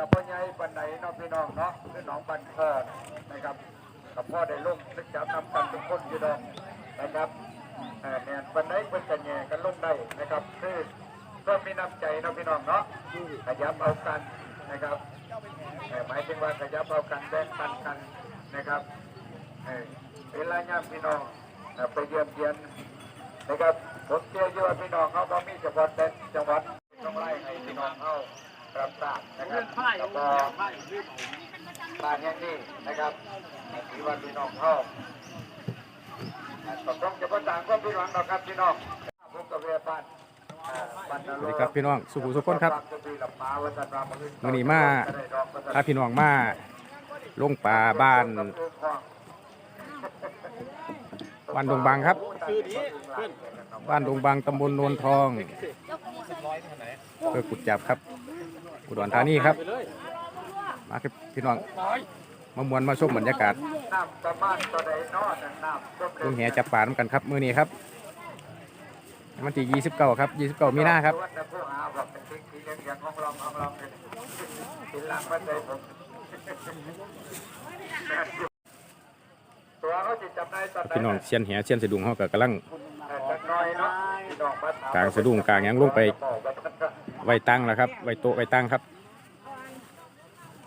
กับพ่อใหญ่ปันไหนเนาะพี่น้องเนาะคือหนองบันคอนะครับกับพ่อได้ลงนึกจับนำกันทุกคนอยู่ดอกนะครับแม่นปันไหนเพิ่นจะแย่กันลงได้นะครับคือก็มีน้ำใจเนาะพี่น้องเนาะขยับเอากันนะครับหมายถึงว่าขยับเอากันแบ่งปันกันนะครับเวลาย่ามพี่น้องไปเยี่ยมเยียนนะครับผมเชื่อว่าพี่น้องเขาก็มีเฉพาะแต่จังหวัดต้องไล่ให้พี่น้องเขา รับทราบนะครับแล้วก็บ้านแห่งนี้นะครับถือว่าพี่น้องเขาต้องจะประสานความพี่น้องนะครับพี่น้องผมกับเวียบ้านอ่าบ้านสวัสดีครับพี่น้องสุขุสุขคนครับมื้อนี้มาพาพี่น้องมาลงป่าบ้านบ้านดงบังครับ บ้านดงบังตำบลโนนทองเพื่อกุดจับครับ อุดรธานีครับ มาครับพี่น้องมามวนมาชมบรรยากาศน้ำประมาณตัวใดนอนน้ำต้มลงแหจับป่าน้ำกันครับ มื้อนี้ครับวันที่29ครับ29มีนาครับวัดนะผู้หาบอกเป็นสิ่งที่ยังยังของเราของเราเป็นสินหลังมาใจผมตัวเขาจะจำได้ตอนไหนพี่น้องเชียนแหเชียนสะดุงเขาก็กำลังจักหน้อยเนาะพี่น้องมถมกลางสะดุ้งกลางหยังลงไปไว้ตั้งแล้วครับไว้โต๊ะไว้ตั้งครับ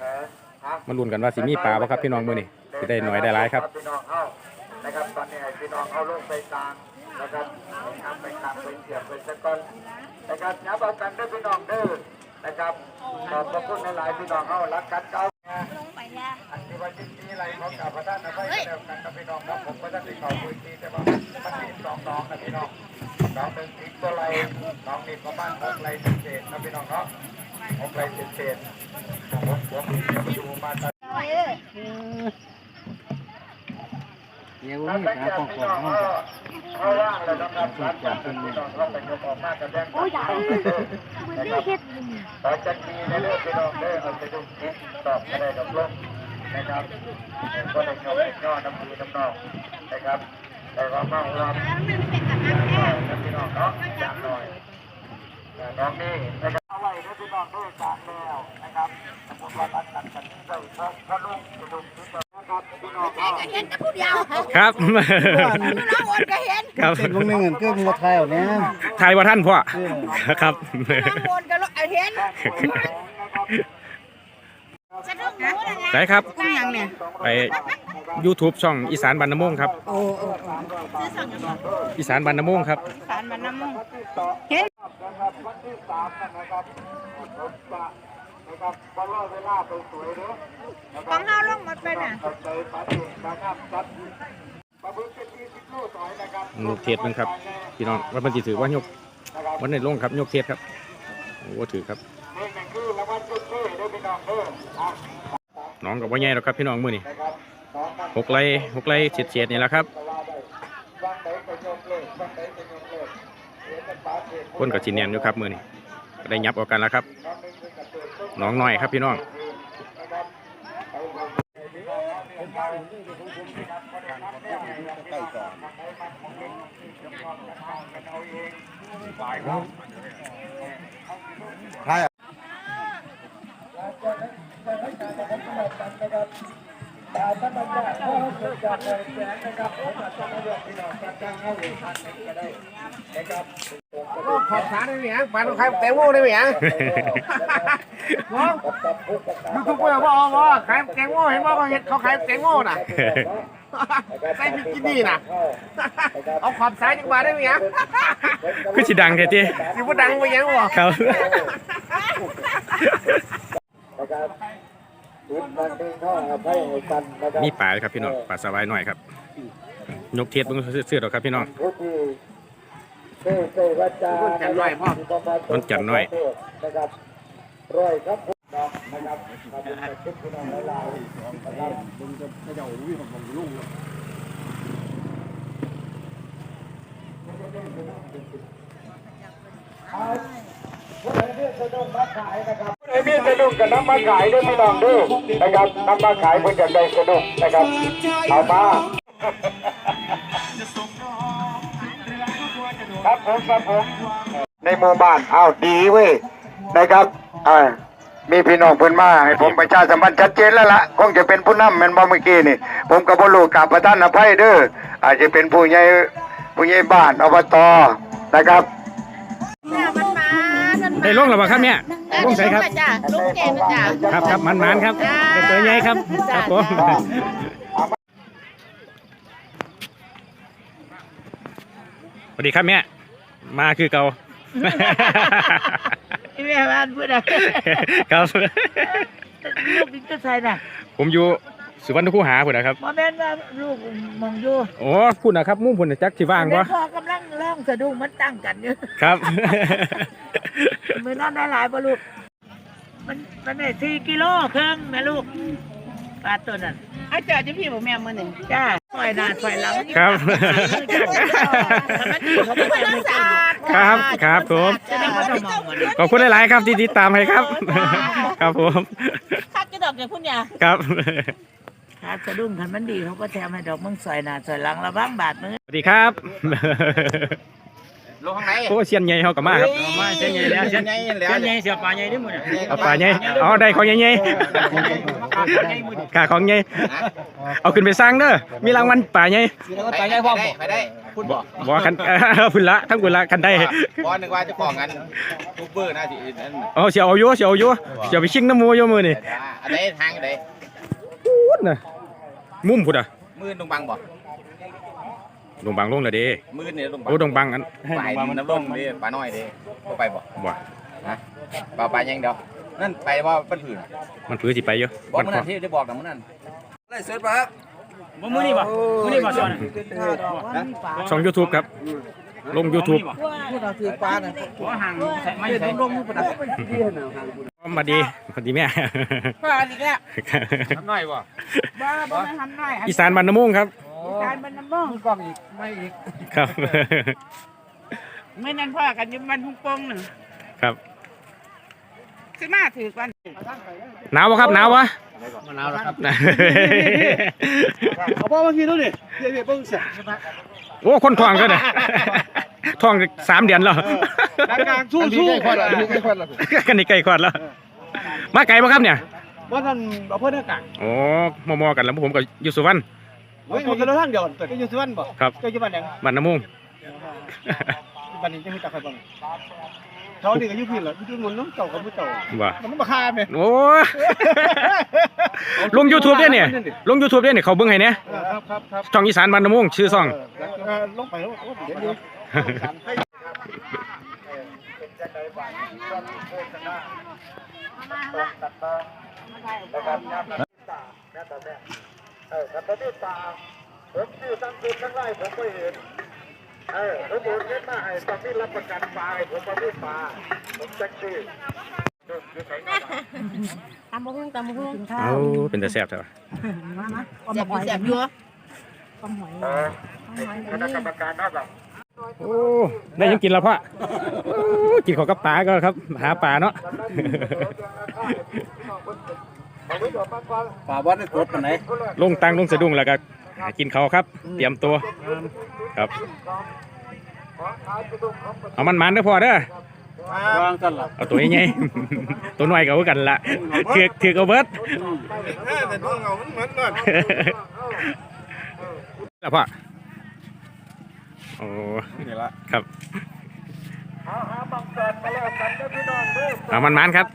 เออครับมาลุ้นกันว่าสิมีปลาบ่ครับพี่น้องมื้อนี้สิได้หน่อยได้หลายครับพี่น้องเขานะครับตอนนี้ให้พี่น้องเขาลงไปกลางนะครับทำไปกลางไปเสียบไปสะก้อนนะครับอย่าเอากันเด้อพี่น้องเด้อนะครับขอบพระคุณหลายๆพี่น้องเขารักกันเก่าลงไปเนี่ยอันที่ว่าที่นี้อะไรของกับพระท่านนะไม่ได้แล้วกันกับพี่น้องครับผมก็จะติดต่อคุยทีแต่ว่ามันมีสองน้องนะพี่น้อง น้องหนึ่งติดตัวไรน้องนี่ประมาณหกไรเศษนะพี่น้องเนาะหกไรเศษผมผมจะดูมาตอนเนี่ยนั้ว่านมีตั้งขาแต่ของพี่ขอน้องงเขาเขาว่างแล้วนะครับหลังจากพี่น้องเขาไปยกออกมากันแดงกันนะครับต่อจากนี้ในเรื่องพี่น้องเด้เอาไปดูคลิปตอบก็ได้ดอกลงนะครับก็ได้เข้าไปย่อน้ำมือน้ำนองนะครับ แต่ว่าเมาว่าพี่น้องเนาะจากหน่อยน้องนี่นะครับเอาไว้ด้วยพี่น้องด้วยจากแล้วนะครับสมมติว่ารักกันกันได้เพราะเพราะลูกจะดูที่ต่อนะครับพี่น้องก็เห็นแต่ผู้เดียวครับเราโอนก็เห็นครับเสร็จวงหนึ่งเกินงดไทยเอาเนี่ยทายว่าท่านพ่อครับเราโอนก็เห็นสะดุ้งหนูนะไงใช่ครับกุ้งยังเนี่ยไป YouTube ช่องอีสานบันนำมงครับโอ้โอ้ซื้อสั่งกันมาอีสานบันนมงครับ สารมันน้ำมันเห็นนะครับวันที่สานบผมจะนะครับก็รอเวลาไปสวยเด้อของเราลงหมดไปน่ะเข้าใจปาฏิปานาจัดปลาบึกเป็นที่สิบโลสอยนะครับยกเทศมันครับ พี่น้องว่ามันสิถือว่ายกวันในลงครับยกเทศครับโอ้ถือครับน้องกับว่าใหญ่หรอกครับพี่น้องมือนี้ หกไล่หกไล่เฉียดเฉียดนี่แหละครับก้นกับชินเนียนอยู่ครับมือนี่ได้ยับออกกันแล้วครับน้องหน่อยครับพี่น้องใช่ ครับมื้อนี้ก็ได้ยับออกกันแล้วครับน้องหนึ่งก็เปิดต้นน้องน้อยครับพี่น้องนะครับใช่ขอบสารได้ไหมยังปานใครแตงโมได้ไหมยังน้องยูทูบเบอร์บ่บ่ขายแตงโมเห็นบ่าเขาเห็นเขาขายแตงโมน่ะใส่บิกินี่น่ะเอาขอบสายจังหวะได้ไหมยังคือสิดังแท้ติสิบ่ดังไปยังบ่ครับนะครับทุกวันนี้ก็ให้กันนะครับ มีปลาครับพี่น้องปลาสวายหน่อยครับยกเทศเบิ่งซื่อๆดอกครับพี่น้องผู้ที่เซ่เซ่วัจจาจันร้อยพ่อมันจันน้อยนะครับร้อยครับน้องนะครับขอบคุณทุกพี่น้องหลายๆนะครับผู้ใดมีสะดุ้งมาขายนะครับผู้ใด มีสะดุ้งกับน้ำมาขายด้วยพี่น้องด้วยนะครับน้ำมาขายเพื่อจะได้สะดุ้งนะครับเอามาครับผมครับผมในหมู่บ้านอ้าวดีเว้ยนะครับอ่ามีพี่น้องเพิ่นมาให้ผมประชาสัมพันธ์ชัดเจนแล้วล่ะคงจะเป็นผู้นำแม่นบ่เมื่อกี้นี่ ผมก็บ่รู้กราบประทานอภัยเด้ออาจจะเป็นผู้ใหญ่ผู้ใหญ่บ้านอบตนะครับ ได้ลงแล้วบ่ครับเนี่ยลงใส่ครับจ้าลุงแกนจ้าครับครับมันมันๆครับเป็นตัวใหญ่ครับครับผมสวัสดีครับแม่มาคือเก่าพี่แม่บ้านพูดอะไรครับลูกนี่จะใส่น่ะผมอยู่ สุวรรณคูหาพุ่นนะครับมาแม่นว่าลูกมองอยู่โอ้พุ่นนะครับมุ่งพุ่นน่ะจักสิว่างบ่แม่พ่อกำลังร้องสะดุ้งมันตั้งกันอยู่ครับ มือนั่นได้หลายบ่ลูก มันมันได้สี่กิโลครึ่งนะลูกปลาตัวนั้นอาจารย์จะพี่บอกแม่มือหนึ่งจ้าถอยหน้าถอยหลังครับมันอยู่เขาไม่ได้ไม่ได้ครับครับผม จะได้ไม่ต้องมองมันขอบคุณหลายๆครับที่ติดตามให้ครับ ครับผม คักจะดอกอย่างคุณยา ครับ ถ้าสะดุ้งคันมันดีเขาก็แถมให้ดอกมึงซอยหน้าซอยหลังระวังบาดมือสวัสดีครับ ลงข้างในโอ้เชียนใหญ่เฮาก็มาครับมาเส้นใหญ่แล้วเส้นใหญ่แล้วใหญ่เสียปลาใหญ่ดิมึงเนี่ยเอาปลาใหญ่เอาได้ของใหญ่ๆกาของใหญ่เอาขึ้นไปสร้างเด้อมีรางวัลปลาใหญ่ปลาใหญ่พร้อมไปได้พูดบอกบ่คันเออพุ่นละทั้งพุ่นละคันได้บอลนึกว่าจะของกันทูบเบอร์น่าสินั่นเอาเสียเอาอยู่เสียเอาอยู่เสียไปชิงน้ำหมูอยู่มื้อนี่อันไหนทางไหนพูดน่ะ มุมพุ่นอะมือตรงบังบอกลงบางลงแล้วเด้มือเนี่ยตรงบังโอ้ดงบางอันปลายน้ำร่มดิปลาน้อยดิก็ไปบอกบ่ปลาปลายังเดียวนั่นไปว่าเป็นผืนมันผือสิไปอยู่บอกมันมันขอนั่นที่ได้บอกนะมันนั่นไล่เสร็จปะครับมึงมือนี่ป่ะมือนี่ป่ะจอนช่อง YouTube ครับ ลง YouTube หัวห่างใส่ไม่ใส่ลงมือประดับมาดีมาดีแม่ ปลาอีกแล้วน้อยบ่บ้าบ่มาทำหน่อยอีสานบ้านน้ำมุ่งครับการมันน้ำบ้องกล้องอีกไม่อีกครับเมื่อนั้นพ่อกันอยุ่มันพุ่งปงหนึ่งครับสิมาถือกันหนาวปะครับหนาวปะมะนาวแล้วครับนะเอาพ่อมากินดูดิเดี๋ยวเพิ่งเสร็จโอ้คนท้องก็เนี่ย ท้องสามเดือนแล้วดังกลางสู้สู้กันนี่ไกลกว่าแล้ว มาไกลปะครับเนี่ยว่าท่านเอาเพื่อนกลางโอ้มอมอกันแล้วผมก็อยู่สุวรรณเฮ้ยมันจะเดินทางเดียวแต่ก็อยู่สุวรรณบ่ครับก็อยู่บ้านแดงบ้านน้ำมุ่งบ้านนี้จะมีตาใครบ้าง เขาดีกับยุพินเหรอยุพินมันน้องเก่ากับผู้เก่าว่ามันมาฆ่าไหมโอ้ลง YouTube ด้วยเนี่ยลง YouTube ด้วยเนี่ยเขาเบิ่งให้เนี่ยครับครับครับช่องอีสานบ้านน้ำมุ่งชื่อซ่องลงไปแล้วเดี๋ยวเออครับ เห็นเออผมโอนเงินมาให้ตอนนี้รับประกันปลาให้ผมมาไม่ปลาผมแจ็คซี่ดูดูใส่หน้าตำมะฮุ่งตำมะฮุ่งกินข้าวโอ้เป็นแต่แซ่บใช่ปะมามาแสบอยู่แสบอยู่ต้มหอยเออคณะกรรมการนอกหลังโอ้ได้ยังกินแล้วพ่อโอ้กินของกับปลาก็ครับ หาปลาเนาะป่าวัดได้ตรวจปันไหนลงตังลงสะดุ้งแล้วก็หากินเขาวครับ เตรียมตัว ครับเอามันมันๆเด้อพ่อเด้อวางกันล่ะเอาตัวใหญ่ๆตัวน้อยก็เอากันละถือกถือกเอาเบิดแต่ตัวเงามันเหมือนกันแล้วพ่อโอ้นี่ละครับเอาหาบังเกิดมาแล้วกันเด้อพี่น้องเด้อเอามันมันๆครับ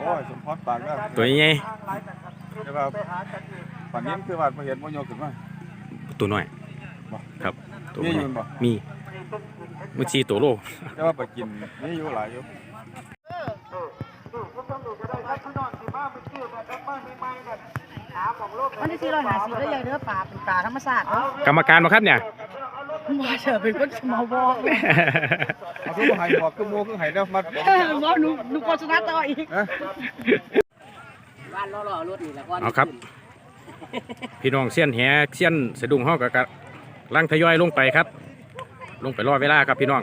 โอ้ยสมพรปากแล้วตัวใหญ่แต่ว่าป่านนี้คือว่าเห็นมันโยกขึ้นมาๆตัวน้อย ครับตัวมีน้อยู่อยบ่มีมุชีตัวโลแต่ว่าไปกินนี่อยู่หลายอยู่มันได้สี่ร้อยห้าสิบแล้วยายเด้อปลาเป็นปลาธรรมชาติเนาะกรรมการมาครับเนี่ยมาเถอะเป็นคนสมอบอกเลยเอาคือบ่ให้บอกคือโมคือให้แล้วมัดเออว่าหนูหนูโฆษณาต่ออีกบ้านล่อๆรถนี่แหละก่อนเอาครับ พี่น้องเสี้ยนแหเสี้ยนสะดุ้งห้องกับ ลังทยอยลงไปครับ ลงไปรอเวลาครับพี่น้อง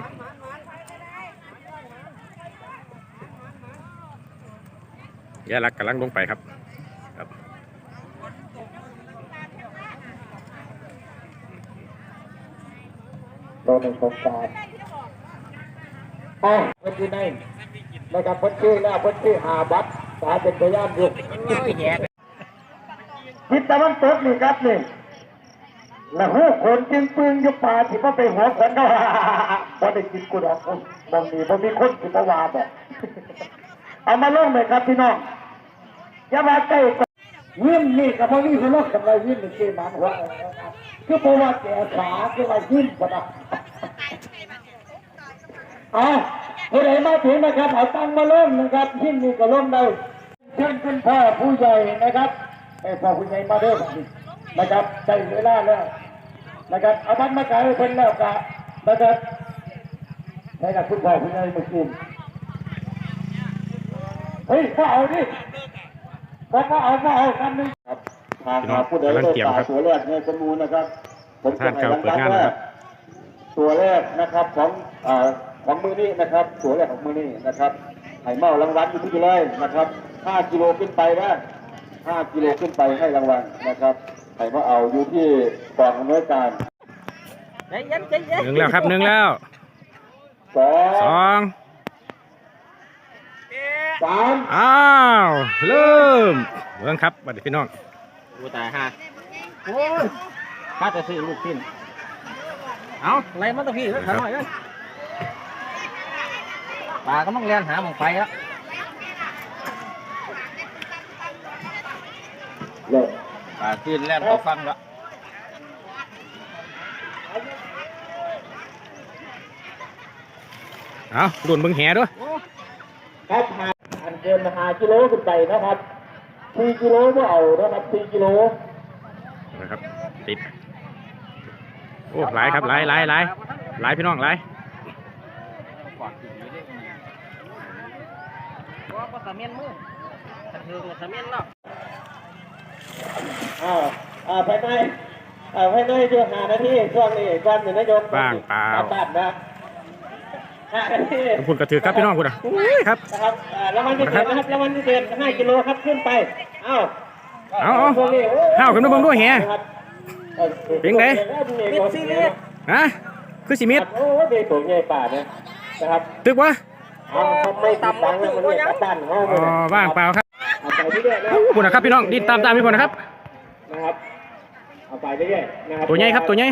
แยาลักกำลังลงไปครับครับโดนสงการอะคนที่ไหนนะครับคนชื่อแล้วคนชื่อหาบัตรตาเป็นพยานอยู่ทิศตะวันตกนี่ครับนี่ แล้วหูขนจึงปึงยู่ป่าที่พ่อไปหัวขนก็พอได้กินกูดอกบางทีบ่มีคนที่ประวาบอกเอามาลงเลยครับพี่น้องอย่ามาใกล้กันยิ้มนี่กับพวกนี้คือลกกับเรายิ้มนี่คือหมันหัวคือเพราะว่าแก่ขาคือว่ายิ้มปะนะเอาผู้ใดมาถึงนะครับเอาตังมาเริ่มนะครับยิ้มนี่ก็ร่มได้เชิญคุณพ่อผู้ใหญ่นะครับไอ้พ่อผู้ใหญ่มาเริ่ม นะครับใช้เวลาแล้วนะครับเอาบัตรมาขายให้เพิ่นแล้วกะนะครับให้กับคุณพ่อผู้ใหญ่มากินเฮ้ยก็เอาดิก็ก็เอาก็เอากันนึงครับทางหาผู้ใดได้ตาตัวแรกในจำนวนนะครับผมจะให้รางวัลแรกตัวแรกนะครับของอ่าของมือนี้นะครับ ตัวแรกของมือนี้นะครับให้เมารางวัลอยู่ที่เลยนะครับ 5 กิโลขึ้นไปนะ5กิโลขึ้นไปให้รางวัลนะครับ ให้มาเอาอยู่ที่กองอำนวยการหนึ่งแล้วครับหนึ่งแล้วสอสงองสามอ้าวเริ่มเริ่มครับบัดนี้พี่น้องกูตายฮะโอ้ยข้าจะซื้อลูกชิ้นเอาอะไรมาตะพี่แล้วถามหน่อยเลยปลาก็ต้องเรียนหาหมองไฟแล้ว เลิก ปลาขึ้นแล่นเขาฟังแล้วเอาดุนเบึงแหด้วยครับหาอันเกินหากิโลขึ้นไปนะครับสี่กิโลก็เอานะครับสี่กิโลนะครับติดโอ้หลายครับหลายหลายหลายหลายพี่น้องหลายว่าปลาสะเมียนมือถ้าเธอสะเมียนแล้ว อ่าอ่าภายในอ่าภายในช่วงหานาทีช่วงนี้ก่อนหนึ่งนายกบ้างเปล่า กลับบ้านนะห้านาทีคุณกระถือครับพี่น้องคุณอะอุ้ยครับ นะครับอ่ารางวัลพิเศษนะครับรางวัลพิเศษห้ากิโลครับขึ้นไป เอ้าเอาเอาพวกนี้โอ้เอาขึ้นมาเบิ่งด้วยแหครับอ่อเป็นไง มิดซีเรียสฮะคือสิมิดโอ้เด็กตัวใหญ่ป่าเนี่ยนะครับตึกวะเอาเขาไม่ติดตังค์แล้วมันเนี่ยกลับบ้านเขาอ๋อว่างเปล่าครับ เอาไปเรื่อยๆนะคุณนะครับพี่น้องดินตามตามพี่คนนะครับ นะครับเอาไปเรื่อยๆนะครับตัวใหญ่ครับตัวใหญ่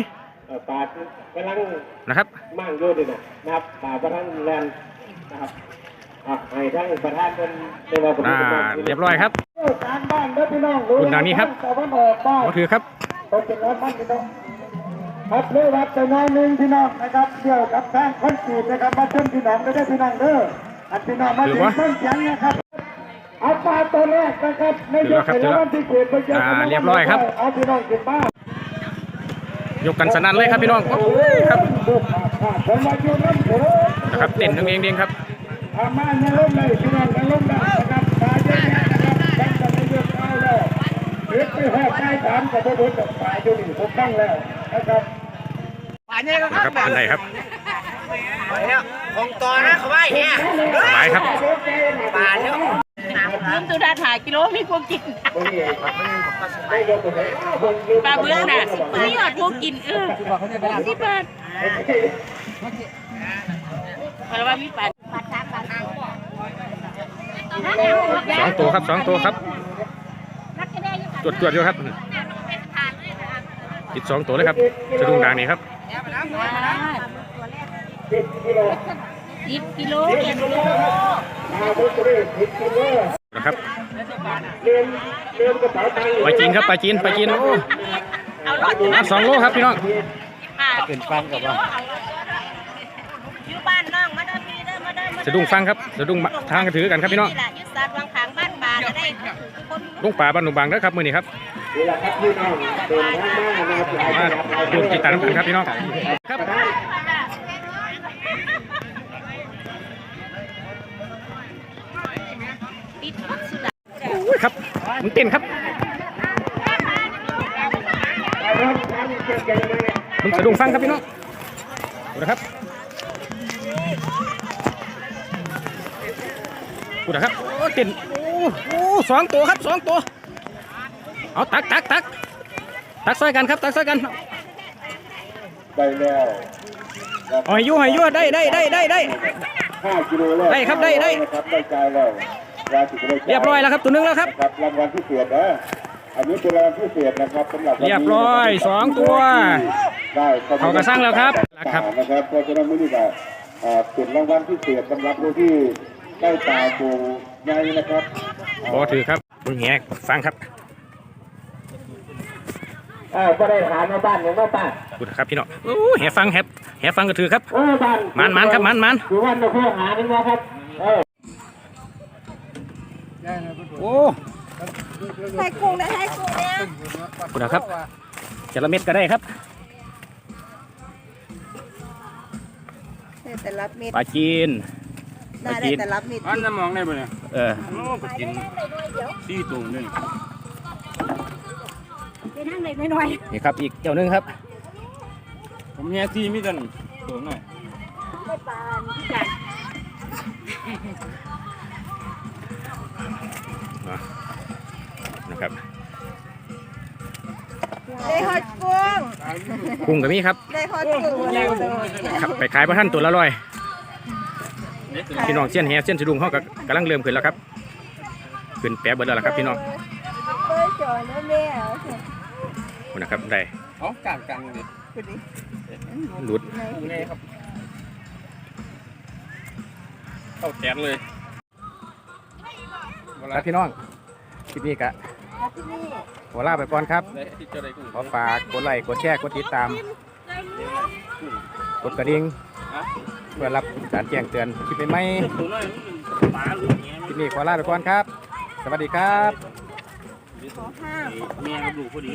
เอ่อปลากำลังนะครับมั่งอยู่ดินะนะครับปลากำลังแลนนะครับอะให้ทั้งประธานเป็นเป็นว่าผมอ่าเรียบร้อยครับ การบ้านเด้อพี่น้องคุณทางนี้ครับ ตะวันออกบ้านก็ถือครับต้องเป็นร้านบ้านพี่น้องครับเลือกวัดไปน้อยหนึ่งพี่น้องนะครับเดี๋ยวกับทางคอนกรีตนะครับมาเชิญพี่น้องได้ได้อพี่น้องเด้ออันพี่น้องมาถืถึองว่าต้นเสียงนะครับ เอาปลาตัวแรกนะครับไม่ยกถืไปอแล้แล้ววครับวันที่เขตไปเจออ่าเรียบร้อยครับเอาพี่น้องขึ้นบ้านยกกันสนั่นเลยครับพี่น้องโอ้ยครับผมมาอยู่นั่นเถอะนะครับเต้นเองเองครับอามาในร่มเลยพี่น้องในร่มได้นะครับตายเยอะแยะนะครับตั้งแต่ไม่เลือกเอาแล้วเลือกไปหอดใต้ฐานกับพระพุทธตายอยู่นี่ผมตั้งแล้วนะครับนะครับอันใดครับของต่อนะเขาว่าอย่างเงี้ยหลายครับปลาเนี่ย ลืมตัวดาถ่ายกิโลมีพวกกินปลาเบื้องน่ะมีหอดพวกกินเออที่บ้านเพราะว่ามีปลาสองตัวครับสองตัวครับจวดจวดอยู่ครับติดสองตัวเลยครับสะดุ้งด่างนี่ครับสิบกิโลเอ็ดกิโล นะครับเรียนเรียนกระเป๋าตังค์ปลาจีนครับปลาจีนปลาจีนโอ้เอารถน้ำสองโลครับพี่น้องเป็นฟังกับว่าอยู่บ้านน้องมาเดินมีเดินมาเดินมาสะดุ้งฟังครับสะดุ้งทางกระถือกันครับพี่น้องนี่แหละยุทธศาสตร์วางขางบ้านป่าจะได้คนลุงป่าบ้านหนุ่มบางนะครับมือนี้ครับนี่แหละครับพี่น้องเดินทางมานะครับหลายมาจังหวัดหลายดูจิตตาน้ำกันครับพี่น้องครับ ติดรถสุดา โอ้ย ครับมันเต้นครับครับท่านเก่งๆเลยมันสะดุ้งฟังครับพี่น้องดูนะครับดูนะครับโอ้เต้นโอ้โอ้สองตัวครับสองตัวเอาตักตักตักตักซอยกันครับตักซอยกันไปแล้วเอาให้อยุ่ให้อยุ่ได้ได้ได้ได้ได้ห้ากิโลแล้วได้ครับได้ได้นะครับได้ใจแล้วราศีได้ เรียบร้อยแล้วครับตัวหนึงแล้วครับครับรางวัลพิเศษนะอันนี้เป็นรางวัลพิเศษนะครับสำหรับวันนี้เรียบร้อยสองตัวได้เขากระสั่งแล้วครับครับนะครับเพราะฉะนั้นมื้อนี้ก็เอ่อเป็นรางวัลพิเศษสำหรับผู้ที่ได้ตาปูใหญ่นะครับบอถือครับมึงแหกฟังครับเออก็ได้ถามมาบ้านหนึ่งว่าป้ากูนะครับพี่น้องโอ้แหฟังแหแหฟังก็ถือครับเออบ้านมันมันครับมันมันคือวันเราเพื่อหาหนึ่งว่าครับเออ โอ้ให้กุ้งได้ให้กุ้งเนี่ยกูนะครับจะละเม็ดก็ได้ครับแต่รับมิดปลาจีน ได้ได้แต่รับมิดอันน้ำมองได้ปะเนี่ยเออโอ้ก็กินซี่ตุ่มด้วยไปทางไหนไม่น้อยนี่ครับอีกเจ้าหนึงครับ ผมแย่ซี่มิกันตุ่มหน่อยไม่ปานพี่กัน นะครับได้ฮอดกุ้งกุ้งก็มีครับได้ฮอดกุ้งครับไปขายพระท่านตัวละร้อยพี่น้องเส้นแหเส้นสะดุงเขาก็กำลังเริ่มขึ้นแล้วครับขึ้นแปะเบิดแล้วล่ะครับพี่น้องเปิดจอยแล้วแม่คุณนะครับได้เอากลางกลางเลยคุณดิหลุดไงครับเข้าแขนเลยครับพี่น้องคลิปนี้กะ ที่นี่ขอลาไปก่อนครับ ขอฝากกดไลค์กดแชร์กดติดตาม กดกระดิ่งเพื่อรับสารแจ้งเตือนคลิปใหม่ๆคลิปนี้ขอลาไปก่อนครับ สวัสดีครับ ขอห้าม เมียกับลูกพอดี